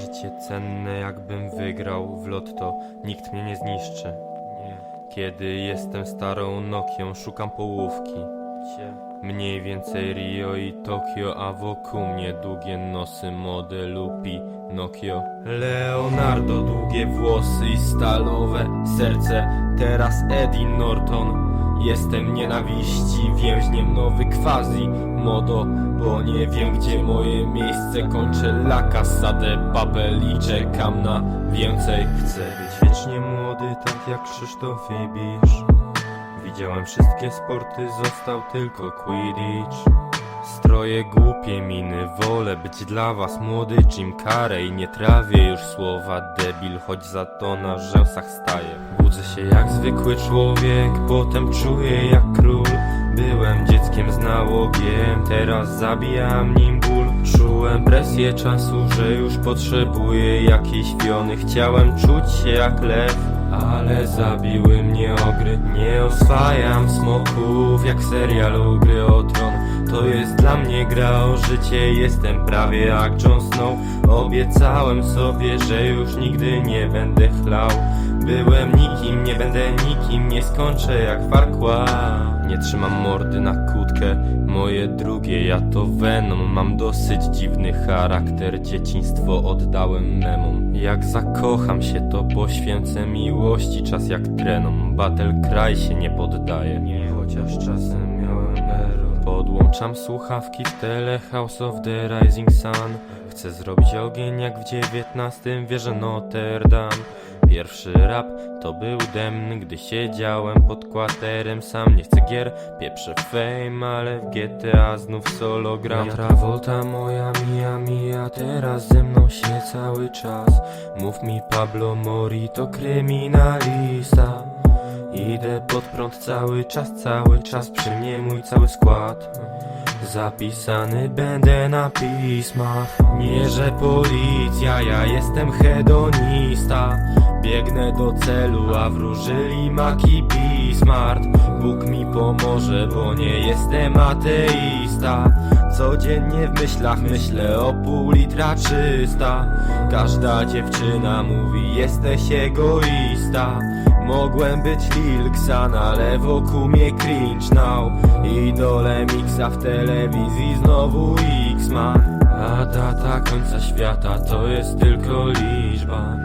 życie cenne, jakbym wygrał w lotto, nikt mnie nie zniszczy. Kiedy jestem starą Nokią, szukam połówki. Mniej więcej Rio i Tokio, a wokół mnie długie nosy modelu Leonardo, długie włosy i stalowe serce, teraz Eddie Norton. Jestem nienawiści, więźniem nowy quasi modo Bo nie wiem gdzie moje miejsce Kończę. La casa de papel i czekam na więcej. Chcę być wiecznie młody, tak jak Krzysztof Ibisz Widziałem wszystkie sporty, został tylko Quidditch Stroje głupie miny, wolę być dla was młody Jim Carrey. Nie trawię już słowa debil, choć za to na rzęsach staję. Budzę się jak zwykły człowiek, potem czuję jak król. Byłem dzieckiem z nałogiem, teraz zabijam nim ból. Czułem presję czasu, że już potrzebuję jakiejś wiony. Chciałem czuć się jak lew, ale zabiły mnie ogry. Nie oswajam smoków jak w serialu Gry o Tron To jest dla mnie gra o życie Jestem prawie jak Jon Snow. Obiecałem sobie, że już nigdy nie będę chlał. Byłem nikim, nie będę nikim Nie skończę jak Farquaad Nie trzymam mordy na kłódkę Moje drugie, ja to Venom. Mam dosyć dziwny charakter Dzieciństwo oddałem memom. Jak zakocham się, to poświęcę miłości Czas jak trenom. Battle Cry się nie poddaje Nie, chociaż czasem Podłączam słuchawki w tele House of the Rising Sun. Chcę zrobić ogień jak w XIX wieżę Notre Dame. Pierwszy rap to był demny, gdy siedziałem pod kwaterem. Sam nie chcę gier, pieprzę fame, ale w GTA znów solo gram. Travolta moja mija mija, teraz ze mną się cały czas. Mów mi Pablo Mori to kryminalista Idę pod prąd cały czas, cały czas przy mnie mój cały skład. Zapisany będę na pismach. Nie, że policja, ja jestem hedonista. Biegnę do celu, a wróżyli maki Bismart Bóg mi pomoże, bo nie jestem ateista. Codziennie w myślach myślę o pół litra czysta Każda dziewczyna mówi jesteś egoista Mogłem być Lil Xan, ale wokół mnie cringe now Idole mixa w telewizji znowu X-Man. A data końca świata to jest tylko liczba